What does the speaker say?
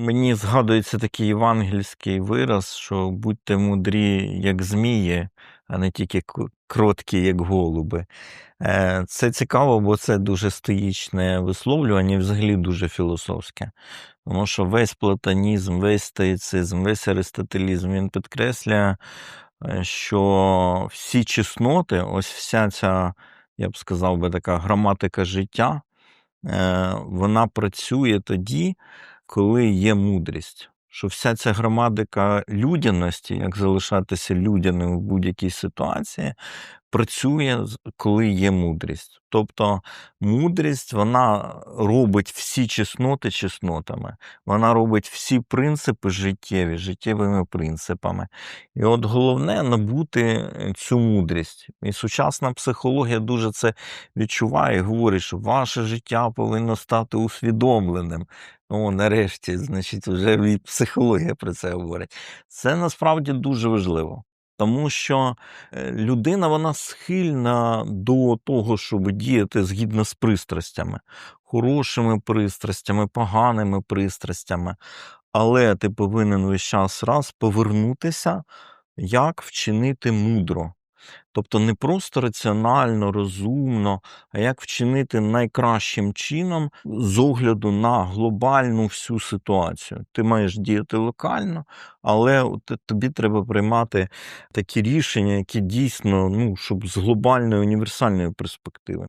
Мені згадується такий євангельський вираз, що будьте мудрі, як змії, а не тільки кроткі, як голуби. Е, Це цікаво, бо це дуже стоїчне висловлювання і взагалі дуже філософське. Тому що весь платонізм, весь стоїцизм, весь аристотелізм він підкреслює, е, що всі чесноти, ось вся ця, я б сказав би, така граматика життя, е, вона працює тоді, коли є мудрість. Що вся ця грамадика людяності, як залишатися людяним в будь-якій ситуації, працює, коли є мудрість. Тобто мудрість вона робить всі чесноти чеснотами, вона робить всі принципи життєві, життєвими принципами. І от головне набути е, цю мудрість. І сучасна психологія дуже це відчуває і говорить, що ваше життя повинно стати усвідомленим. О, нарешті, значить, вже і психологія про це говорить. Це насправді дуже важливо. Тому що е, людина вона схильна до того, щоб діяти згідно з пристрастями, хорошими пристрастями, поганими пристрастями. Але ти повинен весь час раз повернутися, як вчинити мудро. Тобто не просто раціонально, розумно, а як вчинити найкращим чином з огляду на глобальну всю ситуацію. Ти маєш діяти локально, але тобі треба приймати такі рішення, які дійсно, ну, щоб з глобальної універсальної перспективи.